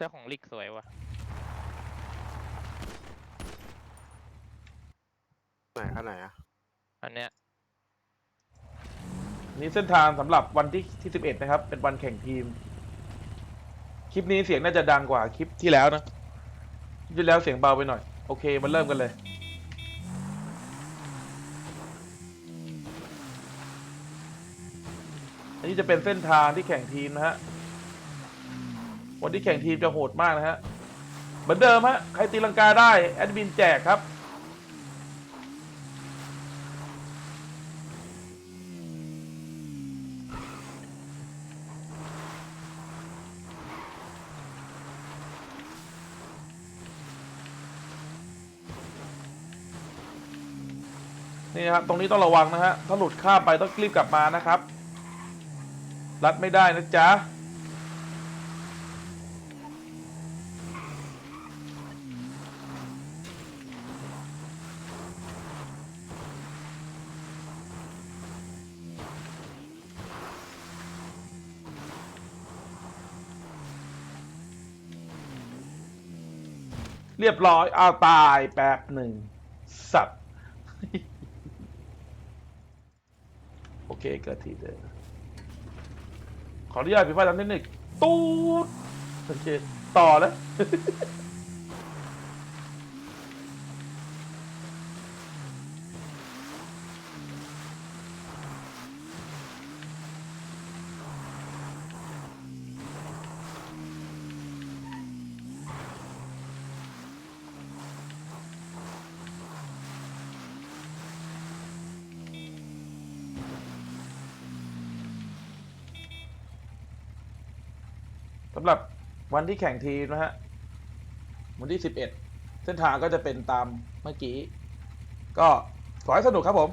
เจ้าของลิกสวยว่ะไหนอันไหนอะอันเนี้ยนี่เส้นทางสำหรับวันที่ที่สิบเอ็ดนะครับ เป็นวันแข่งทีม คลิปนี้เสียงน่าจะดังกว่าคลิปที่แล้วนะคลิปที่แล้วเสียงเบาไปหน่อย โอเคมาเริ่มกันเลย อันนี้จะเป็นเส้นทางที่แข่งทีมนะฮะ วันที่แข่งทีมจะโหดมากนะฮะ เหมือนเดิมฮะ ใครตีลังกาได้ แอดมินแจกครับ นี่นะครับ ตรงนี้ต้องระวังนะฮะ ถ้าหลุดข้ามไปต้องรีบกลับมานะครับ รัดไม่ได้นะจ๊ะ เรียบร้อยเอาตายแป๊บหนึ่ง สัตว์ โอเคเกิดทีเดียวขออนุญาตผิดพลาดทางเทคนิคตูดโอเค ต่อแล้ว สำหรับวันที่แข่งทีมนะฮะ วันที่สิบเอ็ดเส้นทางก็จะเป็นตามเมื่อกี้ ก็ขอให้สนุกครับผม